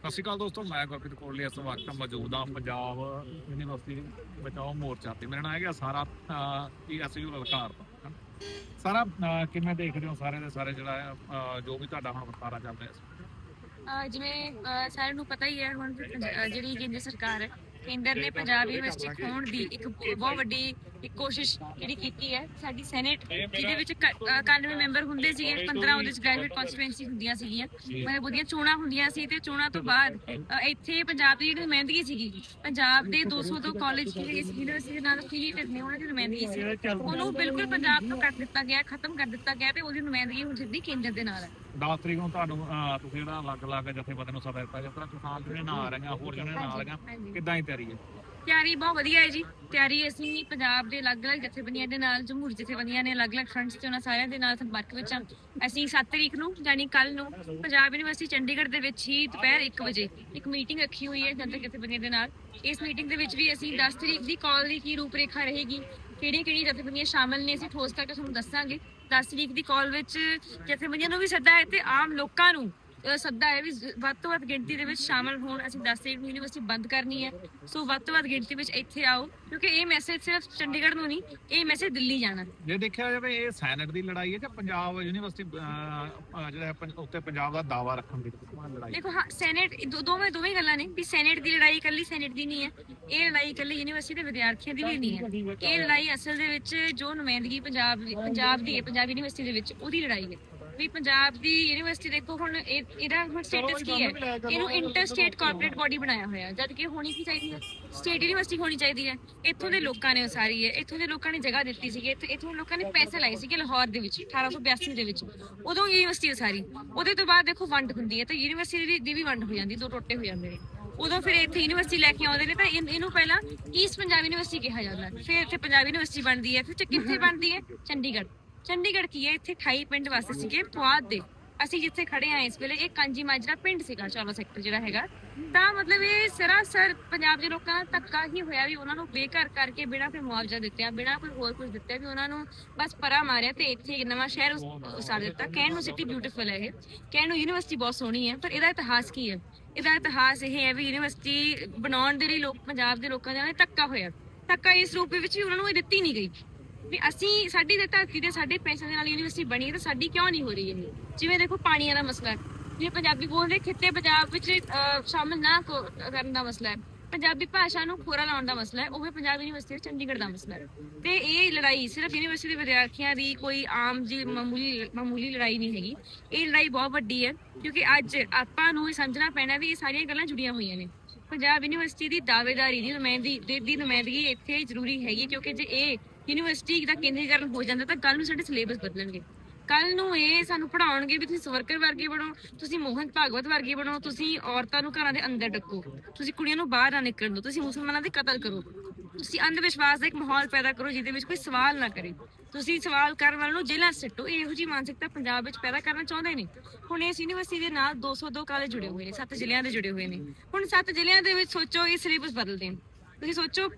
ਸਤਿ ਸ਼੍ਰੀ ਅਕਾਲ ਦੋਸਤੋ ਮੈਂ ਗੁਰਪ੍ਰੀਤ ਕੋਹਲੀ ਇਸ ਵਕਤ ਮੌਜੂਦ ਹਾਂ ਪੰਜਾਬ ਯੂਨੀਵਰਸਿਟੀ ਬਚਾਓ ਮੋਰਚਾ ਤੇ। ਮੇਰਾ ਨਾਮ ਹੈਗਾ ਸਾਰਾ ਪੀਐਸਯੂ ਲਲਕਾਰ ਹਨਾ। ਸਾਰਾ ਕਿਵੇਂ ਦੇਖਦੇ ਹੋ ਸਾਰੇ ਦੇ ਸਾਰੇ ਜਿਹੜਾ ਜੋ ਵੀ ਤੁਹਾਡਾ ਹੁਣ ਵਰਤਾਰਾ ਚੱਲ ਰਿਹਾ ਜਿਵੇਂ ਸਾਰਿਆਂ ਨੂੰ ਪਤਾ ਹੀ ਹੈ ਹੁਣ ਜਿਹੜੀ ਕੇਂਦਰ ਸਰਕਾਰ ਹੈ ਕੇਂਦਰ ਨੇ ਪੰਜਾਬ ਯੂਨੀਵਰਸਿਟੀ ਖੋਣ ਦੀ ਇੱਕ ਬਹੁਤ ਵੱਡੀ ਇੱਕ ਕੋਸ਼ਿਸ਼ ਜਿਹੜੀ ਕੀਤੀ ਹੈ ਸਾਡੀ ਸੈਨੇਟ ਜਿਹਦੇ ਵਿੱਚ ਕ- ਅਹ 91 ਮੈਂਬਰ ਹੁੰਦੇ ਸੀਗੇ 15 ਉਹਦੇ ਵਿੱਚ ਗ੍ਰੈਜੂਏਟ ਕਨਸਟੀਟੂਐਂਸੀ ਹੁੰਦੀਆਂ ਸੀਗੀਆਂ। ਮਤਲਬ ਉਹਦੀਆਂ ਚੋਣਾਂ ਹੁੰਦੀਆਂ ਸੀ ਤੇ ਚੋਣਾਂ ਤੋਂ ਬਾਅਦ ਇੱਥੇ ਪੰਜਾਬ ਦੀ ਜਿਹੜੀ ਨੁਮਾਇੰਦਗੀ ਸੀਗੀ ਪੰਜਾਬ ਦੇ 200 ਤੋਂ ਕਾਲਜ ਜਿਹੜੇ ਯੂਨੀਵਰਸਿਟੀ ਦੇ ਨਾਲ ਅਫੀਲੀਏਟਡ ਨੇ ਉਹਨਾਂ ਦੀ ਨੁਮਾਇੰਦਗੀ ਸੀ। ਉਹਨੂੰ ਬਿਲਕੁਲ ਪੰਜਾਬ ਤੋਂ ਕੱਟ ਦਿੱਤਾ ਗਿਆ ਖਤਮ ਕਰ ਦਿੱਤਾ ਗਿਆ ਤੇ ਉਹਦੀ ਨੁਮਾਇੰਦਗੀ ਹੁਣ ਸਿੱਧੀ ਕੇਂਦਰ ਦੇ ਨਾਲ ਹੈ। 10 ਤਰੀਕ ਨੂੰ ਤੁਹਾਨੂੰ ਅਹ, ਤੁਸੀਂ ਜਿਹੜਾ ਅਲੱਗ-ਅਲੱਗ ਜਥੇਬੰਦੀਆਂ ਨੂੰ ਸੱਦਾ ਦਿੱਤਾ ਜਿਸ ਤਰ੍ਹਾਂ ਕਿਸਾਨ ਜਿਹੜੇ ਨਾਲ ਆ ਰਹੀਆਂ ਹੋਰ ਜਿਹੜੇ ਨਾਲ ਆ ਰਹੀਆਂ ਕਿੱਦਾਂ ਹੀ ਤਿਆਰੀ ਹੈ? ਤਿਆਰੀ ਬਹੁਤ ਵਧੀਆ ਹੈ ਜੀ। ਤਿਆਰੀ ਅਸੀਂ ਪੰਜਾਬ ਦੇ ਅਲੱਗ-ਅਲੱਗ ਜਥੇਬੰਦੀਆਂ ਦੇ ਨਾਲ, ਜਮਹੂਰੀ ਜਥੇਬੰਦੀਆਂ ਨੇ ਅਲੱਗ-ਅਲੱਗ ਫਰੰਟਸ ਤੇ ਉਹਨਾਂ ਸਾਰਿਆਂ ਦੇ ਨਾਲ ਸੰਪਰਕ ਵਿੱਚ ਹਾਂ। ਅਸੀਂ 7 ਤਰੀਕ ਨੂੰ ਯਾਨੀ ਕੱਲ ਨੂੰ ਪੰਜਾਬ ਯੂਨੀਵਰਸਿਟੀ ਚੰਡੀਗੜ੍ਹ ਦੇ ਵਿੱਚ ਹੀ ਦੁਪਹਿਰ 1 ਵਜੇ ਇੱਕ ਮੀਟਿੰਗ ਰੱਖੀ ਹੋਈ ਹੈ ਜਨਤਕ ਜਥੇਬੰਦੀਆਂ ਦੇ ਨਾਲ। ਇਸ ਮੀਟਿੰਗ ਦੇ ਵਿੱਚ ਵੀ ਅਸੀਂ 10 ਤਰੀਕ ਦੀ ਕਾਲ ਦੀ ਕੀ ਰੂਪਰੇਖਾ ਰਹੇਗੀ ਕਿਹੜੀਆਂ ਕਿਹੜੀ ਜਥੇਬੰਦੀਆਂ ਸ਼ਾਮਲ ਨੇ, ਅਸੀਂ ਠੋਸ ਕਰਕੇ ਤੁਹਾਨੂੰ ਦੱਸਾਂਗੇ। 10 ਤਰੀਕ ਦੀ ਕਾਲ ਵਿੱਚ ਜਥੇਬੰਦੀਆਂ ਨੂੰ ਵੀ ਸੱਦਾ ਹੈ ਤੇ ਆਮ ਲੋਕਾਂ ਨੂੰ ਸੱਦਾ ਹੈ ਵੀ ਜ਼- ਵੱਧ ਤੋਂ ਵੱਧ ਗਿਣਤੀ ਦੇ ਵਿੱਚ ਸ਼ਾਮਲ ਹੋਣ। ਅਸੀਂ 10 ਤਰੀਕ ਨੂੰ ਯੂਨੀਵਰਸਿਟੀ ਬੰਦ ਕਰਨੀ ਹੈ। ਸੋ ਵੱਧ ਤੋਂ ਵੱਧ ਗਿਣਤੀ ਵਿੱਚ ਇੱਥੇ ਆਓ। ਕਿਉਂਕਿ ਇਹ ਮੈਸੇਜ ਸਿਰਫ ਚੰਡੀਗੜ੍ਹ ਨੂੰ ਨਹੀਂ ਇਹ ਮੈਸੇਜ ਦਿੱਲੀ ਜਾਣਾ। ਜੇ ਦੇਖਿਆ ਜਾਵੇ ਇਹ ਸੈਨੇਟ ਦੀ ਲੜਾਈ ਹੈ ਕਿ ਪੰਜਾਬ ਯੂਨੀਵਰਸਿਟੀ ਜਿਹੜਾ ਉੱਤੇ ਪੰਜਾਬ ਦਾ ਦਾਵਾ ਰੱਖਣ ਦੀ ਲੜਾਈ? ਦੇਖੋ ਹਾਂ ਸੈਨੇਟ ਦੋਵੇਂ ਦੋਵੇਂ ਗੱਲਾਂ ਨੇ ਵੀ ਸੈਨੇਟ ਦੀ ਲੜਾਈ ਇਕੱਲੀ ਸੈਨੇਟ ਦੀ ਨਹੀਂ ਹੈ। ਇਹ ਲੜਾਈ ਇਕੱਲੀ ਯੂਨੀਵਰਸਿਟੀ ਦੇ ਵਿਦਿਆਰਥੀਆਂ ਦੀ ਵੀ ਨਹੀਂ ਹੈ। ਇਹ ਲੜਾਈ ਅਸਲ ਦੇ ਵਿੱਚ ਜੋ ਨੁਮਾਇੰਦਗੀ ਪੰਜਾਬ ਦੀ ਪੰਜਾਬ ਦੀ ਹੈ ਪੰਜਾਬ ਯੂਨੀਵਰਸਿਟੀ ਦੇ ਵਿੱਚ ਉਹਦੀ ਲੜਾਈ ਹੈ। ਵੀ ਪੰਜਾਬ ਦੀ ਯੂਨੀਵਰਸਿਟੀ ਦੇਖੋ ਹੁਣ ਇਹ- ਇਹਦਾ ਹੁਣ ਸਟੇਟਸ ਕੀ ਹੈ? ਇਹਨੂੰ ਇੰਟਰ ਸਟੇਟ ਕਾਰਪੋਰੇਟ ਬਾਡੀ ਬਣਾਇਆ ਹੋਇਆ। ਜਦ ਕਿ ਹੋਣੀ ਕੀ ਚਾਹੀਦੀ ਹੈ? ਸਟੇਟ ਯੂਨੀਵਰਸਿਟੀ ਹੋਣੀ ਚਾਹੀਦੀ ਹੈ। ਇੱਥੋਂ ਦੇ ਲੋਕਾਂ ਨੇ ਉਸਾਰੀ ਹੈ। ਇੱਥੋਂ ਦੇ ਲੋਕਾਂ ਨੇ ਜਗ੍ਹਾ ਦਿੱਤੀ ਸੀਗੀ। ਇੱਥੇ ਇੱਥੋਂ ਲੋਕਾਂ ਨੇ ਪੈਸੇ ਲਾਏ ਸੀਗੇ ਲਾਹੌਰ ਦੇ ਵਿੱਚ 1882 ਦੇ ਵਿੱਚ। ਉਦੋਂ ਯੂਨੀਵਰਸਿਟੀ ਉਸਾਰੀ। ਉਹਦੇ ਤੋਂ ਬਾਅਦ ਦੇਖੋ ਵੰਡ ਹੁੰਦੀ ਹੈ। ਤਾਂ ਯੂਨੀਵਰਸਿਟੀ ਦੀ- ਦੀ ਵੀ ਵੰਡ ਹੋ ਜਾਂਦੀ ਦੋ ਟੋਟੇ ਹੋ ਜਾਂਦੇ ਨੇ। ਉਦੋਂ ਫਿਰ ਇੱਥੇ ਯੂਨੀਵਰਸਿਟੀ ਲੈ ਕੇ ਆਉਂਦੇ ਨੇ ਤਾਂ ਇਨ- ਇਹਨੂੰ ਪਹਿਲਾਂ ਈਸਟ ਪੰਜਾਬ ਯੂਨੀਵਰਸਿਟੀ ਕਿਹਾ ਜਾਂਦਾ ਹੈ। ਫਿਰ ਇੱਥੇ ਪੰਜਾਬ ਯੂਨੀਵਰਸਿਟੀ ਬਣਦੀ ਹੈ। ਫਿਰ ਚ- ਕਿੱਥੇ ਬਣਦੀ ਹੈ? ਚੰਡੀਗੜ੍ਹ। ਚੰਡੀਗੜ੍ਹ ਕੀ ਹੈ? ਇੱਥੇ 28 ਪਿੰਡ ਵਸਦੇ ਸੀਗੇ, ਪੁਆਧ ਦੇ। ਅਸੀਂ ਜਿੱਥੇ ਖੜੇ ਆ ਇਸ ਵੇਲੇ, ਇਹ ਕਾਂਜੀ ਮਾਜਰਾ ਪਿੰਡ ਸੀਗਾ ਚੌਲਾ ਸੈਕਟਰ ਜਿਹੜਾ ਹੈਗਾ। ਤਾਂ ਮਤਲਬ ਇਹ ਸਰਾਸਰ ਪੰਜਾਬ ਦੇ ਲੋਕਾਂ ਦਾ ਧੱਕਾ ਹੀ ਹੋਇਆ ਵੀ ਉਹਨਾਂ ਨੂੰ ਬੇਘਰ ਕਰਕੇ ਬਿਨਾਂ ਕੋਈ ਮੁਆਵਜ਼ਾ ਦਿੱਤਿਆ, ਬਿਨਾਂ ਕੋਈ ਹੋਰ ਕੁਝ ਦਿੱਤਿਆ ਵੀ ਉਹਨਾਂ ਨੂੰ ਬਸ ਪਰਾ ਮਾਰਿਆ ਤੇ ਇੱਥੇ ਇੱਕ ਨਵਾਂ ਸ਼ਹਿਰ ਉਸਾਰ ਦਿੱਤਾ। ਕਹਿਣ ਨੂੰ ਸਿਟੀ ਬਿਊਟੀਫੁਲ ਹੈ ਇਹ। ਕਹਿਣ ਨੂੰ ਯੂਨੀਵਰਸਿਟੀ ਬਹੁਤ ਸੋਹਣੀ ਹੈ, ਪਰ ਇਹਦਾ ਇਤਿਹਾਸ ਕੀ ਹੈ? ਇਹਦਾ ਇਤਿਹਾਸ ਇਹ ਹੈ ਵੀ ਯੂਨੀਵਰਸਿਟੀ ਬਣਾਉਣ ਦੇ ਲਈ ਲੋਕ ਪੰਜਾਬ ਦੇ ਲੋਕਾਂ ਦੇ ਨਾਲ ਧੱਕਾ ਹੋਇਆ। ਧੱਕਾ ਇਸ ਰੂਪ ਵਿੱਚ ਵੀ ਉਹਨਾਂ ਨੂੰ ਇਹ ਦਿੱਤੀ ਨਹੀਂ ਗਈ। ਵੀ ਅਸੀਂ ਸਾਡੀ ਦੇ ਧਰਤੀ ਦੇ ਸਾਡੇ ਪੈਸੇ ਦੇ ਨਾਲ ਯੂਨੀਵਰਸਿਟੀ ਬਣੀ ਹੈ ਤਾਂ ਸਾਡੀ ਕਿਉਂ ਨਹੀਂ ਹੋ ਰਹੀ ਇਹ ਜਿਵੇਂ ਦੇਖੋ ਪਾਣੀਆਂ ਦਾ ਮਸਲਾ ਹੈ। ਪੰਜਾਬੀ ਬੋਲਦੇ ਖਿੱਤੇ ਪੰਜਾਬ ਵਿੱਚ ਸ਼ਾਮਲ ਨਾ ਕਰਨ ਦਾ ਮਸਲਾ ਹੈ। ਪੰਜਾਬੀ ਭਾਸ਼ਾ ਨੂੰ ਖੋਰਾ ਲਾਉਣ ਦਾ ਮਸਲਾ ਹੈ ਉਹ ਵੀ ਪੰਜਾਬ ਯੂਨੀਵਰਸਿਟੀ ਚੰਡੀਗੜ੍ਹ ਦਾ ਮਸਲਾ ਹੈ। ਤੇ ਇਹ ਲੜਾਈ ਸਿਰਫ ਯੂਨੀਵਰਸਿਟੀ ਦੇ ਵਿਦਿਆਰਥੀਆਂ ਦੀ ਕੋਈ ਆਮ ਜੀ ਮਾਮੂਲੀ ਮਾਮੂਲੀ ਲੜਾਈ ਨਹੀਂ ਹੈਗੀ। ਇਹ ਲੜਾਈ ਬਹੁਤ ਵੱਡੀ ਹੈ, ਕਿਉਂਕਿ ਅੱਜ ਆਪਾਂ ਨੂੰ ਇਹ ਸਮਝਣਾ ਪੈਣਾ ਵੀ ਇਹ ਸਾਰੀਆਂ ਗੱਲਾਂ ਜੁੜੀਆਂ ਹੋਈਆਂ ਨੇ। ਪੰਜਾਬ ਯੂਨੀਵਰਸਿਟੀ ਦੀ ਦਾਅਵੇਦਾਰੀ ਦੀ ਨੁਮਾਇੰਦਗੀ ਦੀ- ਦੀ ਨੁਮਾਇੰਦਗੀ ਇੱਥੇ ਜ਼ਰੂਰੀ ਹੈਗੀ, ਕਿਉਂਕਿ ਜੇ ਇਹ ਯੂਨੀਵਰਸਿਟੀ ਦਾ ਕੇਂਦਰੀਕਰਨ ਹੋ ਜਾਂਦਾ ਤਾਂ ਕੱਲ ਨੂੰ ਸਾਡੇ ਸਿਲੇਬਸ ਬਦਲਣਗੇ। ਕੱਲ ਨੂੰ ਇਹ ਸਾਨੂੰ ਪੜਾਉਣਗੇ ਵੀ ਤੁਸੀਂ ਸਵਰਕਰ ਵਰਗੇ ਬਣੋ, ਤੁਸੀਂ ਮੋਹਨ ਭਾਗਵਤ ਵਰਗੇ ਬਣੋ, ਤੁਸੀਂ ਔਰਤਾਂ ਨੂੰ ਘਰਾਂ ਦੇ ਅੰਦਰ ਡੱਕੋ, ਤੁਸੀਂ ਕੁੜੀਆਂ ਨੂੰ ਬਾਹਰ ਨਾ ਨਿਕਲਣ ਦਿਓ, ਤੁਸੀਂ ਮੁਸਲਮਾਨਾਂ ਦੇ ਕਤਲ ਕਰੋ। ਤੁਸੀਂ ਅੰਧ ਵਿਸ਼ਵਾਸ ਦਾ ਇੱਕ ਮਾਹੌਲ ਪੈਦਾ ਕਰੋ ਜਿਹਦੇ ਵਿੱਚ ਕੋਈ ਸਵਾਲ ਨਾ ਕਰੇ। ਤੁਸੀਂ ਸਵਾਲ ਕਰਨ ਵਾਲਿਆਂ ਨੂੰ ਜੇਲ੍ਹਾਂ ਸਿੱਟੋ, ਇਹੋ ਜੀ ਮਾਨਸਿਕਤਾ ਪੰਜਾਬ ਵਿੱਚ ਪੈਦਾ ਕਰਨਾ ਚਾਹੁੰਦੇ ਨੇ। ਹੁਣ ਇਸ ਯੂਨੀਵਰਸਿਟੀ ਦੇ ਨਾਲ 202 ਕਾਲਜ ਜੁੜੇ ਹੋਏ ਨੇ, ਸੱਤ ਜ਼ਿਲ੍ਹਿਆਂ ਦੇ ਜੁੜੇ ਹੋਏ ਨੇ। ਹੁਣ ਸੱਤ ਜ਼ਿਲ੍ਹਿਆਂ ਦੇ ਵਿੱਚ ਸੋਚੋ ਇਹ ਸਿਲੇਬਸ ਬਦਲ ਦੇਣ ਤੁਸੀਂ ਸੋਚੋ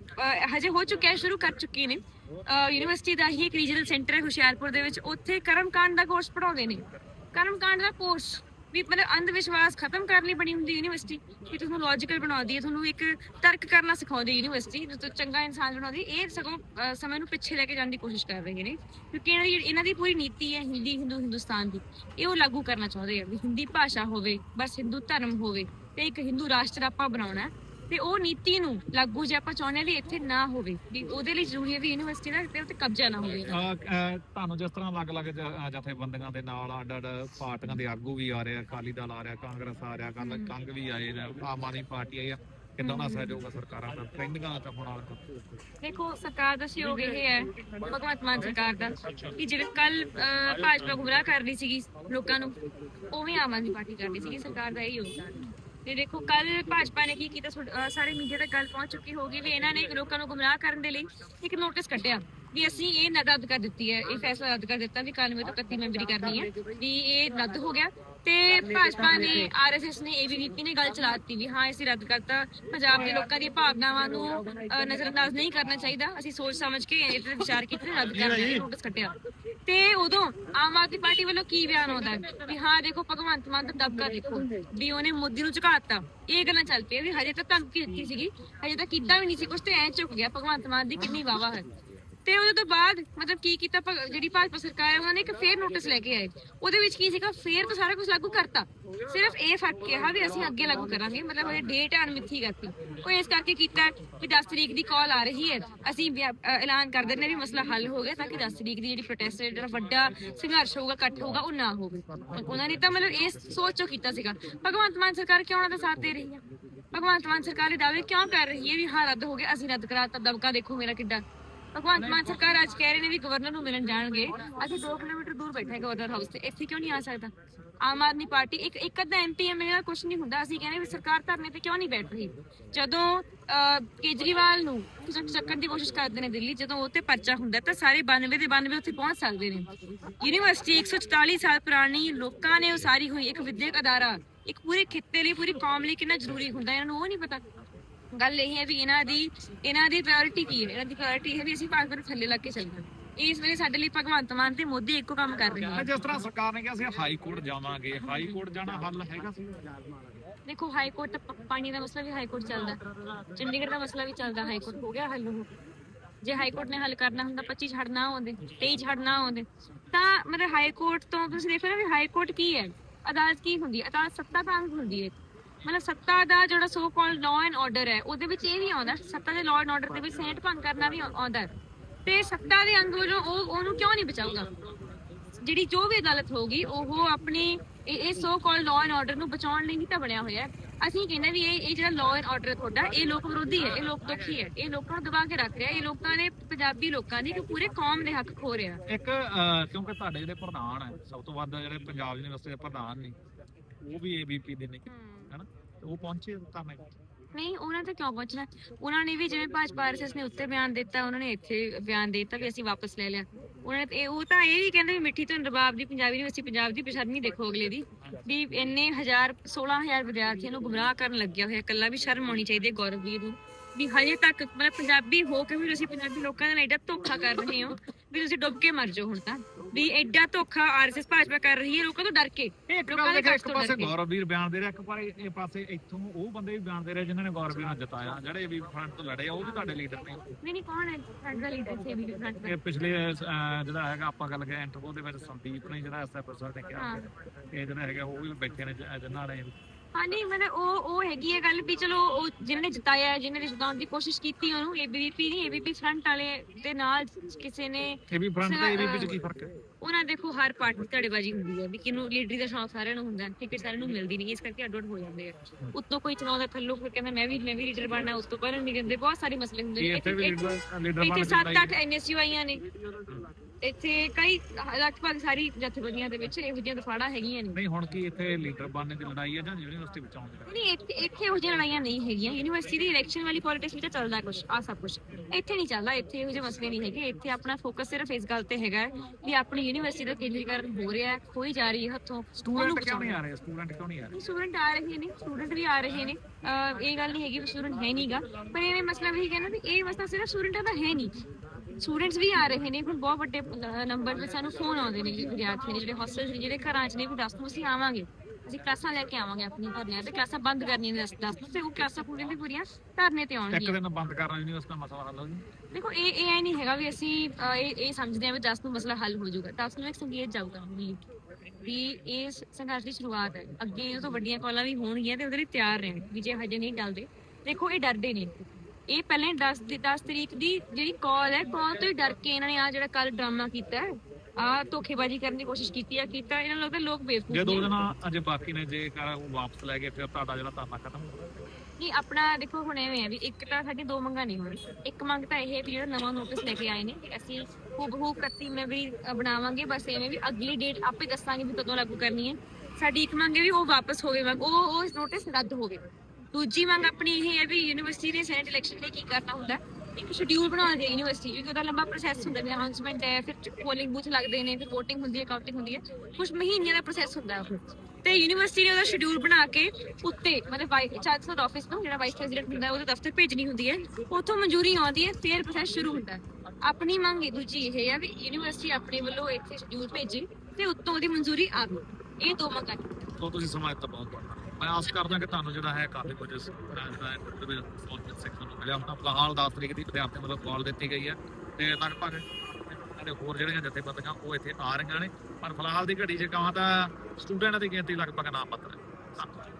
ਹਜੇ ਹੋ ਚੁੱਕਿਆ, ਸ਼ੁਰੂ ਕਰ ਚੁੱਕੇ ਨੇ। ਯੂਨੀਵਰਸਿਟੀ ਦਾ ਹੀ ਇੱਕ ਰੀਜਨਲ ਸੈਂਟਰ ਹੈ ਹੁਸ਼ਿਆਰਪੁਰ ਦੇ ਵਿੱਚ। ਉੱਥੇ ਕਰਮਕਾਂਡ ਦਾ ਕੋਰਸ ਪੜਾਉਂਦੇ ਨੇ। ਕਰਮਕਾਂਡ ਦਾ ਕੋਰਸ ਵੀ ਮਤਲਬ ਅੰਧ ਵਿਸ਼ਵਾਸ ਖਤਮ ਕਰਨ ਲਈ ਬਣੀ ਹੁੰਦੀ ਯੂਨੀਵਰਸਿਟੀ ਕਿ ਤੁਹਾਨੂੰ ਲੌਜੀਕਲ ਬਣਾਉਂਦੀ ਹੈ, ਤੁਹਾਨੂੰ ਇੱਕ ਤਰਕ ਕਰਨਾ ਸਿਖਾਉਂਦੀ ਯੂਨੀਵਰਸਿਟੀ ਜੋ ਚੰਗਾ ਇਨਸਾਨ ਬਣਾਉਂਦੀ ਇਹ ਸਗੋਂ ਸਮੇਂ ਨੂੰ ਪਿੱਛੇ ਲੈ ਕੇ ਜਾਣ ਦੀ ਕੋਸ਼ਿਸ਼ ਕਰ ਰਹੇ ਨੇ। ਕਿਉਂਕਿ ਇਹਨਾਂ ਦੀ ਇਹਨਾਂ ਦੀ ਪੂਰੀ ਨੀਤੀ ਹੈ ਹਿੰਦੀ, ਹਿੰਦੂ, ਹਿੰਦੁਸਤਾਨ ਦੀ। ਇਹ ਉਹ ਲਾਗੂ ਕਰਨਾ ਚਾਹੁੰਦੇ ਆ ਵੀ ਹਿੰਦੀ ਭਾਸ਼ਾ ਹੋਵੇ, ਬਸ ਹਿੰਦੂ ਧਰਮ ਹੋਵੇ, ਤੇ ਇੱਕ ਹਿੰਦੂ ਰਾਸ਼ਟਰ ਆਪਾਂ ਬਣਾਉਣਾ ਤੇ ਉਹ ਨੀਤੀ ਨੂੰ ਲਾਗੂ ਜੇ ਆਪਾਂ ਚਾਹੁੰਦੇ ਹਾਂ ਵੀ ਇੱਥੇ ਨਾ ਹੋਵੇ ਵੀ ਉਹਦੇ ਲਈ ਜ਼ਰੂਰੀ ਹੈ ਵੀ ਯੂਨੀਵਰਸਿਟੀ ਦਾ ਤੇ ਉੱਤੇ ਕਬਜ਼ਾ ਨਾ ਹੋਵੇ। ਅਹ, ਅਹ, ਤੁਹਾਨੂੰ ਜਿਸ ਤਰ੍ਹਾਂ ਅਲੱਗ-ਅਲੱਗ ਜ- ਜਥੇਬੰਦੀਆਂ ਦੇ ਨਾਲ ਅੱਡ-ਅੱਡ ਪਾਰਟੀਆਂ ਦੇ ਆਗੂ ਵੀ ਆ ਰਹੇ ਆ ਅਕਾਲੀ ਦਲ ਆ ਰਿਹਾ ਕਾਂਗਰਸ ਆ ਰਿਹਾ ਕੱਲ ਕੰਗ ਵੀ ਆਏ ਨੇ ਆਮ ਆਦਮੀ ਪਾਰਟੀ ਆਈ ਆ ਕਿੱਦਾਂ ਦਾ ਸਹਿਯੋਗ ਆ ਸਰਕਾਰਾਂ ਦਾ ਟ੍ਰੈਂਡਿੰਗਾਂ ਤਾਂ ਹੁਣ ਵਾਲਾ ਦੇਖੋ। ਸਰਕਾਰ ਦਾ ਸਹਿਯੋਗ ਇਹ ਹੈ ਭਗਵੰਤ ਮਾਨ ਸਰਕਾਰ ਦਾ ਕਿ ਜਿਵੇਂ ਕੱਲ ਭਾਜਪਾ ਗੁੰਮਰਾਹ ਕਰ ਰਹੀ ਸੀਗੀ ਲੋਕਾਂ ਨੂੰ ਉਵੇਂ ਆਮ ਆਦਮੀ ਪਾਰਟੀ ਕਰ ਰਹੀ ਸੀਗੀ ਸਰਕਾਰ ਦਾ ਇਹ ਯੋਗਦਾਨ ਹੈ। ਤੇ ਦੇਖੋ ਕੱਲ ਭਾਜਪਾ ਨੇ ਕੀ ਕੀਤਾ ਤੁਹਾਡੇ- ਅਹ, ਸਾਰੇ ਮੀਡੀਆ ਤੱਕ ਗੱਲ ਪਹੁੰਚ ਚੁੱਕੀ ਹੋਗੀ ਵੀ ਇਹਨਾਂ ਨੇ ਲੋਕਾਂ ਨੂੰ ਗੁੰਮਰਾਹ ਕਰਨ ਦੇ ਲਈ ਇੱਕ ਨੋਟਿਸ ਕੱਢਿਆ ਵੀ ਅਸੀਂ ਇਹ ਨ- ਰੱਦ ਕਰ ਦਿੱਤੀ ਹੈ ਇਹ ਫੈਸਲਾ ਰੱਦ ਕਰ ਦਿੱਤਾ ਵੀ 91 ਤੋਂ 31 ਮੈਂਬਰੀ ਕਰਨੀ ਹੈ ਵੀ ਇਹ ਰੱਦ ਹੋ ਗਿਆ। ਤੇ ਭਾਜਪਾ ਨੇ ਆਰਐਸਐਸ ਨੇ ਏਬੀਵੀਪੀ ਨੇ ਗੱਲ ਚਲਾਤੀ ਵੀ ਹਾਂ ਅਸੀਂ ਰੱਦ ਕਰਤਾ। ਪੰਜਾਬ ਦੇ ਲੋਕਾਂ ਦੀਆਂ ਭਾਵਨਾਵਾਂ ਨੂੰ ਅਹ, ਨਜ਼ਰਅੰਦਾਜ਼ ਨਹੀਂ ਕਰਨਾ ਚਾਹੀਦਾ। ਅਸੀਂ ਸੋਚ ਸਮਝ ਕੇ ਇਹਦੇ ਤੇ ਵਿਚਾਰ ਕੀਤਾ ਤੇ ਰੱਦ ਕਰ ਦਿੱਤਾ ਨੋਟਿਸ ਕੱਢਿਆ ਤੇ ਉਦੋਂ ਆਮ ਆਦਮੀ ਪਾਰਟੀ ਵੱਲੋਂ ਕੀ ਬਿਆਨ ਆਉਂਦਾ ਹੈ? ਵੀ ਹਾਂ ਦੇਖੋ ਭਗਵੰਤ ਮਾਨ ਦਾ ਦਬਕਾ ਦੇਖੋ ਵੀ ਉਹਨੇ ਮੋਦੀ ਨੂੰ ਝੁਕਾਤਾ। ਇਹ ਗੱਲਾਂ ਚੱਲ ਪਈਆਂ ਵੀ ਹਜੇ ਤੱਕ ਧਮਕੀ ਦਿੱਤੀ ਸੀਗੀ ਹਜੇ ਤੱਕ ਕੀਤਾ ਵੀ ਨਹੀਂ ਸੀ ਕੁਝ ਤੇ ਐ ਝੁਕ ਗਿਆ ਭਗਵੰਤ ਮਾਨ ਦੀ ਕਿੰਨੀ ਵਾਵਾ ਹੈ। ਤੇ ਉਹਦੇ ਤੋਂ ਬਾਅਦ ਮਤਲਬ ਕੀ ਕੀਤਾ ਭਗ- ਜਿਹੜੀ ਭਾਜਪਾ ਸਰਕਾਰ ਹੈ ਉਹਨਾਂ ਨੇ ਇੱਕ ਫੇਰ ਨੋਟਿਸ ਲੈ ਕੇ ਆਏ। ਉਹਦੇ ਵਿੱਚ ਕੀ ਸੀਗਾ? ਫੇਰ ਤਾਂ ਸਾਰਾ ਕੁਝ ਲਾਗੂ ਕਰਤਾ। ਸਿਰਫ ਇਹ ਫ਼ਰਕ ਕਿਹਾ ਵੀ ਅਸੀਂ ਅੱਗੇ ਲਾਗੂ ਕਰਾਂਗੇ। ਮਤਲਬ ਇਹ ਡੇਟ ਅਣਮਿੱਥੀ ਕਰਤੀ। ਉਹ ਇਸ ਕਰਕੇ ਕੀਤਾ ਵੀ 10 ਤਰੀਕ ਦੀ ਕਾਲ ਆ ਰਹੀ ਹੈ। ਅਸੀਂ ਵਿਆ- ਅ, ਐਲਾਨ ਕਰ ਦਿੰਦੇ ਨੇ ਵੀ ਮਸਲਾ ਹੱਲ ਹੋ ਗਿਆ ਤਾਂ ਕਿ 10 ਤਰੀਕ ਦੀ ਜਿਹੜੀ ਪ੍ਰੋਟੈਸਟ ਜਿਹੜਾ ਵੱਡਾ ਸੰਘਰਸ਼ ਹੋਊਗਾ ਇਕੱਠ ਹੋਊਗਾ ਉਹ ਨਾ ਹੋਵੇ। ਉਹਨਾਂ ਨੇ ਤਾਂ ਮਤਲਬ ਇਸ ਸੋਚ ਚੋਂ ਕੀਤਾ ਸੀਗਾ। ਭਗਵੰਤ ਮਾਨ ਸਰਕਾਰ ਕਿਉਂ ਉਹਨਾਂ ਦਾ ਸਾਥ ਦੇ ਰਹੀ ਹੈ? ਭਗਵੰਤ ਮਾਨ ਸਰਕਾਰ ਇਹ ਦਾਅਵੇ ਕਿਉਂ ਕਰ ਰਹੀ ਹੈ ਵੀ ਹਾਂ ਰੱਦ ਹੋ ਗਿਆ ਅਸੀਂ ਰੱਦ ਕਰਾਤਾ ਦਬਕਾ ਦੇਖੋ ਮੇਰਾ ਕਿੱਡਾ। ਭਗਵੰਤ ਮਾਨ ਸਰਕਾਰ ਅੱਜ ਕਹਿ ਰਹੇ ਨੇ ਵੀ ਗਵਰਨਰ ਨੂੰ ਮਿਲਣ ਜਾਣਗੇ। ਅਸੀਂ 2 ਕਿਲੋਮੀਟਰ ਦੂਰ ਬੈਠੇ ਗਵਰਨਰ ਹਾਊਸ ਤੇ। ਇੱਥੇ ਕਿਉਂ ਨਹੀਂ ਆ ਸਕਦਾ? ਆਮ ਆਦਮੀ ਪਾਰਟੀ ਇੱਕ ਇੱਕ ਅੱਧਾ ਐਮਪੀ ਐਮਐਲਏ ਨਾਲ ਕੁਝ ਨਹੀਂ ਹੁੰਦਾ। ਅਸੀਂ ਕਹਿੰਦੇ ਵੀ ਸਰਕਾਰ ਧਰਨੇ ਤੇ ਕਿਉਂ ਨਹੀਂ ਬੈਠ ਰਹੀ? ਜਦੋਂ ਕੇਜਰੀਵਾਲ ਨੂੰ ਚੱਕਣ ਦੀ ਕੋਸ਼ਿਸ਼ ਕਰਦੇ ਨੇ ਦਿੱਲੀ, ਜਦੋਂ ਉਹ ਤੇ ਪਰਚਾ ਹੁੰਦਾ ਤਾਂ ਸਾਰੇ 92 ਦੇ 92 ਉੱਥੇ ਪਹੁੰਚ ਸਕਦੇ ਨੇ। ਯੂਨੀਵਰਸਿਟੀ 144 ਸਾਲ ਪੁਰਾਣੀ, ਲੋਕਾਂ ਨੇ ਉਸਾਰੀ ਹੋਈ ਇੱਕ ਵਿਦਿਅਕ ਅਦਾਰਾ। ਇੱਕ ਪੂਰੇ ਖਿੱਤੇ ਲਈ, ਪੂਰੀ ਕੌਮ ਲਈ ਕਿੰਨਾ ਜ਼ਰੂਰੀ ਹੁੰਦਾ, ਇਹਨਾਂ ਨੂੰ ਉਹ ਨਹੀਂ ਪਤਾ। ਗੱਲ ਇਹ ਹੈ ਵੀ ਇਹਨਾਂ ਦੀ ਇਹਨਾਂ ਦੀ ਪ੍ਰਾਇੋਰਟੀ ਕੀ ਹੈ? ਇਹਨਾਂ ਦੀ ਪ੍ਰਾਇੋਰਟੀ ਹੈ ਵੀ ਅਸੀਂ ਭਾਰਤ ਨੂੰ ਥੱਲੇ ਲੱਗ ਕੇ ਚੱਲਣਾ ਇਸ ਵੇਲੇ ਸਾਡੇ ਲਈ ਭਗਵੰਤ ਮਾਨ ਤੇ ਮੋਦੀ ਇੱਕੋ ਕੰਮ ਕਰ ਰਹੇ ਨੇ ਜਿਸ ਤਰ੍ਹਾਂ ਸਰਕਾਰ ਨੇ ਕਿਹਾ ਸੀ ਹਾਈ ਕੋਰਟ ਜਾਵਾਂਗੇ। ਹਾਈ ਕੋਰਟ ਜਾਣਾ ਹੱਲ ਹੈਗਾ ਸੀ? ਦੇਖੋ ਹਾਈ ਕੋਰਟ ਪਾਣੀ ਦਾ ਮਸਲਾ ਵੀ ਹਾਈ ਕੋਰਟ ਚੱਲਦਾ। ਚੰਡੀਗੜ੍ਹ ਦਾ ਮਸਲਾ ਵੀ ਚੱਲਦਾ ਹਾਈ ਕੋਰਟ। ਹੋ ਗਿਆ ਹੱਲ ਉਹ? ਜੇ ਹਾਈ ਕੋਰਟ ਨੇ ਹੱਲ ਕਰਨਾ ਹੁੰਦਾ 25 ਛੱਡ ਨਾ ਆਉਂਦੇ 23 ਛੱਡ ਨਾ ਆਉਂਦੇ ਤਾਂ ਮਤਲਬ ਹਾਈ ਕੋਰਟ ਤੋਂ ਤੁਸੀਂ ਦੇਖੋ ਨਾ ਵੀ ਹਾਈ ਕੋਰਟ ਕੀ ਹੈ? ਅਦਾਲਤ ਕੀ ਹੁੰਦੀ ਹੈ? ਅਦਾਲਤ ਸੱਤਾ ਅੰਗ ਹੁੰਦੀ ਹੈ ਮਤਲਬ ਸੱਤਾ ਦਾ ਜਿਹੜਾ so called law and order ਹੈ ਉਹਦੇ ਵਿੱਚ ਇਹ ਵੀ ਆਉਂਦਾ ਸੱਤਾ ਦੇ ਲਾਅ ਐਂਡ ਆਰਡਰ ਦੇ ਵਿੱਚ ਸੈਂਟ ਭੰਗ ਕਰਨਾ ਵੀ ਆਉ- ਆਉਂਦਾ। ਤੇ ਸੱਤਾ ਦੇ ਅੰਗ ਵੱਲੋਂ ਉਹ ਉਹਨੂੰ ਕਿਉਂ ਨਹੀਂ ਬਚਾਊਗਾ ਜਿਹੜੀ ਜੋ ਵੀ ਅਦਾਲਤ ਹੋਗੀ ਉਹ ਆਪਣੀ ਇਹ so call law and order ਨੂੰ ਬਚਾਉਣ ਲਈ ਨਹੀਂ ਤਾਂ ਬਣਿਆ ਹੋਇਆ। ਅਸੀਂ ਕਹਿੰਦੇ ਵੀ ਇਹ ਇਹ ਜਿਹੜਾ ਲਾਅ ਐਂਡ ਆਰਡਰ ਤੁਹਾਡਾ ਇਹ ਲੋਕ ਵਿਰੋਧੀ ਹੈ ਇਹ ਲੋਕ ਦੁਖੀ ਹੈ ਇਹ ਲੋਕਾਂ ਨੂੰ ਦਬਾ ਕੇ ਰੱਖ ਰਿਹਾ ਇਹ ਲੋਕਾਂ ਨੇ ਪੰਜਾਬੀ ਲੋਕਾਂ ਦੀ ਕਿ ਪੂਰੇ ਕੌਮ ਦੇ ਹੱਕ ਖੋ ਰਿਹਾ ਇੱਕ ਕਿਉਂਕਿ ਤੁਹਾਡੇ ਜਿਹੜੇ ਪ੍ਰਧਾਨ ਹੈ ਸਭ ਤੋਂ ਵੱਧ ਜਿਹੜੇ ਪੰਜਾਬ ਯੂਨੀਵਰਸਿਟੀ ਦੇ ਪ੍ਰਧਾਨ ਨੇ ਉਹ ਵੀ ਏਬੀਪੀ ਦੇ ਨੇ ਉਹ ਪਹੁੰਚੇ ਤਾਂ ਮੈਂ ਨਹੀਂ, ਉਹਨਾਂ ਤੇ ਕਿਉਂ ਪਹੁੰਚਣਾ ਉਹਨਾਂ ਨੇ ਵੀ ਜਿਵੇਂ ਭਾਜਪਾ ਆਰਐਸਐਸ ਨੇ ਉੱਤੇ ਬਿਆਨ ਦਿੱਤਾ, ਉਹਨਾਂ ਨੇ ਇੱਥੇ ਬਿਆਨ ਦਿੱਤਾ ਵੀ ਅਸੀਂ ਵਾਪਸ ਲੈ ਲਿਆ। ਉਹਨਾਂ ਨੇ ਉਹ ਤਾਂ ਇਹ ਵੀ ਕਹਿੰਦੇ ਵੀ ਮਿੱਠੀ ਤੋਂ ਰਬਾਬ ਦੀ ਪੰਜਾਬੀ ਯੂਨੀਵਰਸਿਟੀ ਪੰਜਾਬ ਦੀ ਪਛਾਣ ਦੇਖੋ ਅਗਲੇ ਦੀ, ਵੀ ਇੰਨੇ ਹਜ਼ਾਰ 16000 ਵਿਦਿਆਰਥੀਆਂ ਨੂੰ ਗੁੰਮਰਾਹ ਕਰਨ ਲੱਗਿਆ ਹੋਇਆ, ਇਕੱਲਾ ਵੀ ਸ਼ਰਮ ਆਉਣੀ ਚਾਹੀਦੀ ਹੈ ਗੌਰਵਵੀਰ ਨੂੰ। ਵੀ ਹਜੇ ਤੱਕ ਮਤਲਬ ਪੰਜਾਬੀ ਹੋ ਕੇ ਵੀ ਤੁਸੀਂ ਪੰਜਾਬੀ ਲੋਕਾਂ ਦੇ ਨਾਲ ਐਡਾ ਧੋਖਾ ਕਰ ਰਹੇ ਹੋ ਵੀ ਤੁਸੀਂ ਡੁੱਬ ਕੇ ਮਰ ਜਾਓ ਹੁਣ ਤਾਂ। ਵੀ ਐਡਾ ਧੋਖਾ ਆਰਐਸਐਸ ਭਾਜਪਾ ਕਰ ਰਹੀ ਹੈ ਲੋਕਾਂ ਤੋਂ ਡਰ ਕੇ। ਇੱਕ ਲੋਕਾਂ ਦੇ ਇੱਕ ਪਾਸੇ। ਗੌਰਵਵੀਰ ਬਿਆਨ ਦੇ ਰਿਹਾ ਇੱਕ ਪਰ ਇਹ ਪਾਸੇ ਇੱਥੋਂ ਉਹ ਬੰਦੇ ਵੀ ਬਿਆਨ ਦੇ ਰਹੇ ਜਿਨ੍ਹਾਂ ਨੇ ਗੌਰਵਵੀਰ ਨਾਲ ਜਿਤਾਇਆ। ਜਿਹੜੇ ਵੀ ਫਰੰਟ ਤੋਂ ਲੜੇ ਆ ਉਹ ਵੀ ਤੁਹਾਡੇ ਲੀਡਰ ਨੇ। ਨਹੀਂ ਨਹੀਂ ਕੌਣ ਹੈ? ਫਰੰਟ ਦਾ ਲੀਡਰ ਸੇ ਵੀ ਫਰੰਟ ਦਾ। ਇਹ ਪਿਛਲੇ ਜਿਹੜਾ ਹੈਗਾ ਆਪਾਂ ਗੱਲ ਕਰਿਆ ਇੰਟਰਵਿਊ ਦੇ ਵਿੱਚ ਸੰਦੀਪ ਨੇ ਜਿਹੜਾ ਐਸ ਐਪੀਸੋਡ ਨੇ ਕਿਹਾ ਹਾਂ। ਇਹ ਜਿਹੜਾ ਹੈਗਾ ਉਹ ਵੀ ਬੈਠੇ ਨੇ ਜਿਨ੍ਹਾਂ ਨੇ ਹਾਂ ਨਹੀਂ ਮਤਲਬ ਉਹ ਉਹ ਹੈਗੀ ਹੈ ਗੱਲ ਵੀ ਚਲੋ ਉਹ ਜਿਨ੍ਹਾਂ ਨੇ ਜਿਤਾਇਆ ਹੈ, ਜਿਨ੍ਹਾਂ ਨੇ ਜਿਤਾਉਣ ਦੀ ਕੋਸ਼ਿਸ਼ ਕੀਤੀ ਉਹਨੂੰ ਏਬੀਪੀ ਨਹੀਂ ਏਬੀਪੀ ਫਰੰਟ ਵਾਲੇ ਦੇ ਨਾਲ ਕਿਸੇ ਨੇ ਇਹ ਵੀ ਫਰੰਟ ਤੇ ਏਬੀਪੀ ਚ ਕੀ ਫ਼ਰਕ ਹੈ? ਉਹਨਾਂ ਦੇਖੋ ਹਰ ਪਾਰਟੀ ਧੜੇਬਾਜ਼ੀ ਹੁੰਦੀ ਹੈ ਵੀ ਕਿਨੂੰ ਲੀਡਰੀ ਦਾ ਸ਼ੌਕ ਸਾਰਿਆਂ ਨੂੰ ਹੁੰਦਾ ਟਿਕਟ ਸਾਰਿਆਂ ਨੂੰ ਮਿਲਦੀ ਨਹੀਂ ਇਸ ਕਰਕੇ ਅੱਡ ਅੱਡ ਹੋ ਜਾਂਦੇ ਆ। ਉੱਤੋਂ ਕੋਈ ਚਲਾਉਂਦਾ ਥੱਲੋਂ ਕੋਈ ਕਹਿੰਦਾ ਮੈਂ ਵੀ ਮੈਂ ਵੀ ਲੀਡਰ ਬਣਨਾ ਉਸ ਤੋਂ ਪਹਿਲਾਂ ਨਹੀਂ ਕਹਿੰਦੇ ਬਹੁਤ ਸਾਰੇ ਮਸਲੇ ਹੁੰਦੇ ਨੇ। ਇੱਥੇ ਵੀ ਇੱਥੇ- ਲੀਡਰ ਲੀਡਰ ਇੱਥੇ ਬਣ 7-8 ਐਨਐਸਯੂ ਆਈਆਂ ਨੇ। ਇੱਥੇ ਕਈ ਲਗਭਗ ਸਾਰੀ ਜਥੇਬੰਦੀਆਂ ਦੇ ਵਿੱਚ ਇਹੋ ਜਿਹੀਆਂ ਦਫਾੜਾ ਹੈਗੀਆਂ ਨੇ। ਨਹੀਂ ਹੁਣ ਕੀ ਇੱਥੇ ਲੀਡਰ ਬਣਨੇ ਦੀ ਲੜਾਈ ਹੈ ਜਾਂ ਯੂਨੀਵਰਸਿਟੀ ਦੀ ਲੜਾਈ? ਨਹੀਂ ਇੱਥੇ ਇੱਥੇ ਇਹੋ ਜਿਹੀਆਂ ਲੜਾਈਆਂ ਨਹੀਂ ਹੈਗੀਆਂ। ਯੂਨੀਵਰਸਿਟੀ ਦੀ ਇਲੈਕਸ਼ਨ ਵਾਲੀ ਪੋਲਿਟਿਕਸ ਵਿੱਚ ਚੱਲਦਾ ਕੁਝ ਆ ਸਭ ਕੁਝ ਇੱਥੇ ਨਹੀਂ ਚੱਲਦਾ ਇੱਥੇ ਇਹੋ ਜਿਹੇ ਮਸਲੇ ਨਹੀਂ ਹੈਗੇ। ਇੱਥੇ ਆਪਣਾ ਫੋਕਸ ਸਿਰਫ ਇਸ ਗੱਲ ਤੇ ਹੈਗਾ ਵੀ ਆਪਣੀ ਯੂਨੀਵਰਸਿਟੀ ਦਾ ਕੇਂਦਰੀਕਰਨ ਹੋ ਰਿਹਾ ਹੈ ਖੋਈ ਜਾ ਰਹੀ ਹੈ ਹੱਥੋਂ ਉਹਨੂੰ ਸਟੂਡੈਂਟ ਕਿਉਂ ਨਹੀਂ ਬਚਾਉਣਾ ਆ ਰਹੇ? ਸਟੂਡੈਂਟ ਕਿਉਂ ਨਹੀਂ ਆ ਰਹੇ? ਸਟੂਡੈਂਟ ਆ ਰਹੇ ਨੇ ਸਟੂਡੈਂਟ ਵੀ ਆ ਰਹੇ ਨੇ। ਅਹ ਇਹ ਗੱਲ ਨਹੀਂ ਹੈਗੀ ਵੀ ਸਟੂਡੈਂਟ ਹੈ ਨਹੀਂਗਾ ਪਰ ਇਹ ਮਸਲਾ ਵੀ ਕਹਿੰਦਾ ਵੀ ਇਹ ਮਸਲਾ ਸਿਰਫ ਸਟੂਡੈਂਟਾਂ ਦਾ ਹੈ ਨਹੀਂ। ਸਟੂਡੈਂਟਸ ਵੀ ਆ ਰਹੇ ਨੇ ਹੁਣ ਬਹੁਤ ਵੱਡੇ ਨੰਬਰ ਤੇ ਸਾਨੂੰ ਫੋਨ ਆਉਂਦੇ ਨੇ ਜੀ ਵਿਦਿਆਰਥੀ ਨੇ ਜਿਹੜੇ ਹੌਸਟਲ ਜਿਹੜੇ ਘਰਾਂ 'ਚ ਨੇ ਵੀ ਦੱਸ ਅਸੀਂ ਆਵਾਂਗੇ। ਅਸੀਂ ਕਲਾਸਾਂ ਲੈ ਕੇ ਆਵਾਂਗੇ ਆਪਣੀ ਧਰਨਿਆਂ ਤੇ ਕਲਾਸਾਂ ਬੰਦ ਕਰਨੀਆਂ ਨੇ ਦੱਸ ਤੇ ਉਹ ਕਲਾਸਾਂ ਪੂਰੀਆਂ ਦੀ ਪੂਰੀਆਂ ਧਰਨੇ ਤੇ ਇੱਕ ਆਉਣਗੀਆਂ ਦਿਨ ਬੰਦ ਕਰਨਾ ਯੂਨੀਵਰਸਿਟੀ ਦਾ ਮਸਲਾ ਹੱਲ ਹੋ ਜੂ ਦੇਖੋ ਇਹ ਇਹ ਐ ਨਹੀਂ ਹੈਗਾ ਵੀ ਅਸੀਂ ਇਹ ਇਹ ਸਮਝਦੇ ਹਾਂ ਵੀ 10 ਨੂੰ ਮਸਲਾ ਹੱਲ ਹੋ ਜਾਊਗਾ। 10 ਨੂੰ ਇੱਕ ਸੰਕੇਤ ਜਾਊਗਾ ਵੀ ਵੀ ਇਹ ਸੰਘਰਸ਼ ਦੀ ਸ਼ੁਰੂਆਤ ਹੈ। ਅੱਗੇ ਇਹ ਤੋਂ ਵੱਡੀਆਂ ਕਾਲਾਂ ਵੀ ਹੋਣਗੀਆਂ ਤੇ ਉਹਦੇ ਲਈ ਤਿਆਰ ਰਹਿਣ ਵੀ ਜੇ ਹਜੇ ਨਹੀਂ ਡਲਦੇ ਦੇਖੋ ਇਹ ਡਰਦੇ ਨੇ। ਇਹ ਪਹਿਲੇ 10 ਦੀ 10 ਤਰੀਕ ਦੀ ਜਿਹੜੀ ਕਾਲ ਹੈ ਕਾਲ ਤੋਂ ਹੀ ਡਰ ਕੇ ਇਹਨਾਂ ਨੇ ਆ ਜਿਹੜਾ ਕੱਲ ਡਰਾਮਾ ਕੀਤਾ ਹੈ ਆ ਧੋਖੇਬਾਜ਼ੀ ਕਰਨ ਦੀ ਕੋਸ਼ਿਸ਼ ਕੀਤੀ ਆ ਕੀਤਾ ਇਹਨਾਂ ਨੂੰ ਲੱਗਦਾ ਲੋਕ ਬੇਵਕੂਫ ਜੇ ਦੋ ਨੇ। ਦਿਨ ਅਜੇ ਬਾਕੀ ਨੇ ਜੇ ਕਰ ਉਹ ਵਾਪਸ ਲੈ ਗਏ ਫਿਰ ਤੁਹਾਡਾ ਜਿਹੜਾ ਧਰਨਾ ਖਤਮ ਹੋ ਜਾਊਗਾ। ਨਹੀਂ ਆਪਣਾ ਦੇਖੋ ਹੁਣ ਐਵੇਂ ਹੈ ਵੀ ਇੱਕ ਤਾਂ ਸਾਡੀ ਦੋ ਮੰਗਾਂ ਨਹੀਂ ਹੋਣੀ। ਇੱਕ ਮੰਗ ਤਾਂ ਇਹ ਹੈ ਵੀ ਜਿਹੜਾ ਨਵਾਂ ਨੋਟਿਸ ਲੈ ਕੇ ਆਏ ਨੇ ਕਿ ਅਸੀਂ ਹੂਬਹੂ 31 ਮੈਂ ਵੀ ਬਣਾਵਾਂਗੇ ਬਸ ਐਵੇਂ ਵੀ ਅਗਲੀ ਡੇਟ ਆਪੇ ਦੱਸਾਂਗੇ ਵੀ ਕਦੋਂ ਲਾਗੂ ਕਰਨੀ ਹੈ। ਸਾਡੀ ਇੱਕ ਮੰਗ ਹੈ ਵੀ ਉਹ ਵਾਪਸ ਹੋਵੇ ਮੰਗ ਉਹ ਉਹ ਨੋਟਿਸ ਰੱਦ ਹੋਵੇ ਦੂਜੀ ਮੰਗ ਆਪਣੀ ਇਹ ਹੈ ਵੀ ਯੂਨੀਵਰਸਿਟੀ ਨੇ ਸੈਨੇਟ ਇਲੈਕਸ਼ਨ ਲਈ ਕੀ ਕਰਨਾ ਹੁੰਦਾ? ਇੱਕ ਸ਼ਡਿਊਲ ਬਣਾਉਣਾ ਚਾਹੀਦਾ ਯੂਨੀਵਰਸਿਟੀ ਕਿਉਂਕਿ ਉਹਦਾ ਲੰਬਾ ਪ੍ਰੋਸੈਸ ਹੁੰਦਾ ਹੈ ਅਨਾਉਂਸਮੈਂਟ ਹੈ ਫਿਰ ਪੋਲਿੰਗ ਬੂਥ ਲੱਗਦੇ ਨੇ ਫਿਰ VOTING ਹੁੰਦੀ ਹੈ ਕਾਊਂਟਿੰਗ ਹੁੰਦੀ ਹੈ। ਕੁਝ ਮਹੀਨਿਆਂ ਦਾ ਪ੍ਰੋਸੈਸ ਹੁੰਦਾ ਹੈ ਤੇ ਯੂਨੀਵਰਸਿਟੀ ਨੇ ਉਹਦਾ ਸ਼ਡਿਊਲ ਬਣਾ ਕੇ ਉੱਤੇ ਮਤਲਬ ਵਾਈਸ ਚਾਂਸਲਰ ਆਫਿਸ ਤੋਂ ਜਿਹੜਾ ਵਾਈਸ ਪ੍ਰੈਜ਼ੀਡੈਂਟ ਹੁੰਦਾ ਹੈ, ਉਹਦੇ ਦਫ਼ਤਰ ਭੇਜਣੀ ਹੁੰਦੀ ਹੈ। ਉੱਥੋਂ ਮਨਜ਼ੂਰੀ ਆਉਂਦੀ ਹੈ ਫਿਰ ਪ੍ਰੋਸੈਸ ਸ਼ੁਰੂ ਹੁੰਦਾ। ਹੈ ਆਪਣੀ ਮੰਗ ਦੂਜੀ ਇਹ ਹੈ ਵੀ ਯੂਨੀਵਰਸਿਟੀ ਆਪਣੇ ਵੱਲੋਂ ਇੱਥੇ ਸ਼ਡਿਊਲ ਭੇਜੇ ਤੇ ਉੱਤੋਂ ਉਹਦੀ ਮਨਜ਼ੂਰੀ ਆਵੇ ਇਹ ਦੋ ਮੰਗਾਂ ਤੋਂ ਤੁਸੀਂ ਸਮਾਜ ਤੋਂ ਬਹੁਤ ਮੈਂ ਆਸ ਕਰਦਾ ਕਿ ਤੁਹਾਨੂੰ ਜਿਹੜਾ ਹੈ ਕਾਫੀ ਕੁਝ ਜਿਹੜਾ ਸੋਚ ਸਿੱਖਣ ਨੂੰ ਮਿਲਿਆ। ਹੁਣ ਫਿਲਹਾਲ 10 ਤਰੀਕ ਦੀ ਵਿਦਿਆਰਥੀਆਂ ਵੱਲੋਂ ਕਾਲ ਦਿੱਤੀ ਗਈ ਹੈ ਤੇ ਲਗਭਗ ਸਾਡੇ ਹੋਰ ਜਿਹੜੀਆਂ ਜਥੇਬੰਦੀਆਂ ਉਹ ਇੱਥੇ ਆ ਰਹੀਆਂ ਨੇ। ਪਰ ਫਿਲਹਾਲ ਦੀ ਘੜੀ ਜੇ ਕਹਾਂ ਤਾਂ ਸਟੂਡੈਂਟਾਂ ਦੀ ਗਿਣਤੀ ਲਗਭਗ ਨਾ। ਪੱਤਰ ਹੈ ਧੰਨਵਾਦ।